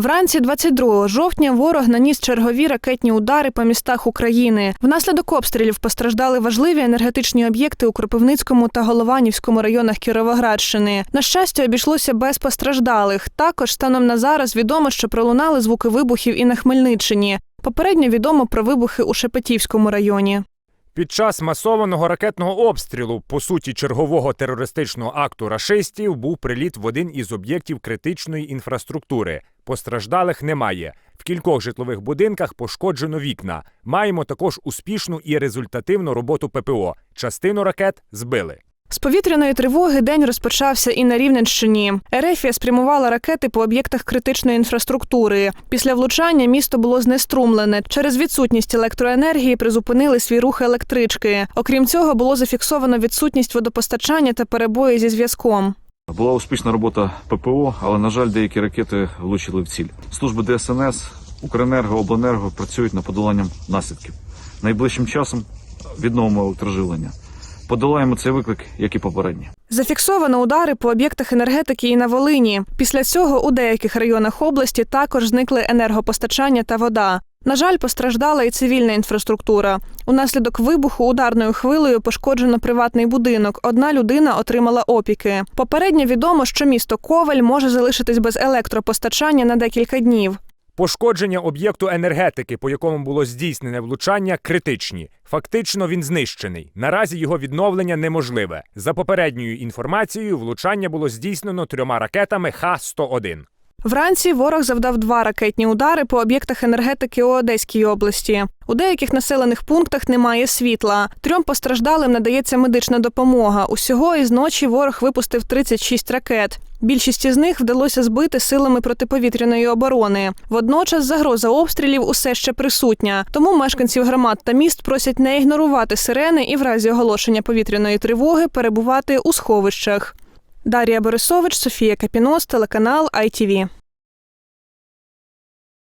Вранці 22 жовтня ворог наніс чергові ракетні удари по містах України. Внаслідок обстрілів постраждали важливі енергетичні об'єкти у Кропивницькому та Голованівському районах Кіровоградщини. На щастя, обійшлося без постраждалих. Також станом на зараз відомо, що пролунали звуки вибухів і на Хмельниччині. Попередньо відомо про вибухи у Шепетівському районі. Під час масованого ракетного обстрілу, по суті, чергового терористичного акту рашистів, був приліт в один із об'єктів критичної інфраструктури. Постраждалих немає. В кількох житлових будинках пошкоджено вікна. Маємо також успішну і результативну роботу ППО. Частину ракет збили. З повітряної тривоги день розпочався і на Рівненщині. Ерефія спрямувала ракети по об'єктах критичної інфраструктури. Після влучання місто було знеструмлене. Через відсутність електроенергії призупинили свій рух електрички. Окрім цього, було зафіксовано відсутність водопостачання та перебої зі зв'язком. Була успішна робота ППО, але на жаль, деякі ракети влучили в ціль. Служби ДСНС, Укренерго, Обленерго працюють над подоланням наслідків. Найближчим часом відновимо електроживлення. Подолаємо цей виклик, як і попередні. Зафіксовано удари по об'єктах енергетики і на Волині. Після цього у деяких районах області також зникли енергопостачання та вода. На жаль, постраждала і цивільна інфраструктура. Унаслідок вибуху ударною хвилею пошкоджено приватний будинок. Одна людина отримала опіки. Попередньо відомо, що місто Коваль може залишитись без електропостачання на декілька днів. Пошкодження об'єкту енергетики, по якому було здійснене влучання, критичні. Фактично він знищений. Наразі його відновлення неможливе. За попередньою інформацією, влучання було здійснено трьома ракетами Х-101. Вранці ворог завдав два ракетні удари по об'єктах енергетики у Одеській області. У деяких населених пунктах немає світла. Трьом постраждалим надається медична допомога. Усього із ночі ворог випустив 36 ракет. Більшість із них вдалося збити силами протиповітряної оборони. Водночас загроза обстрілів усе ще присутня. Тому мешканців громад та міст просять не ігнорувати сирени і в разі оголошення повітряної тривоги перебувати у сховищах. Дар'я Борисович, Софія Капінос, телеканал ITV.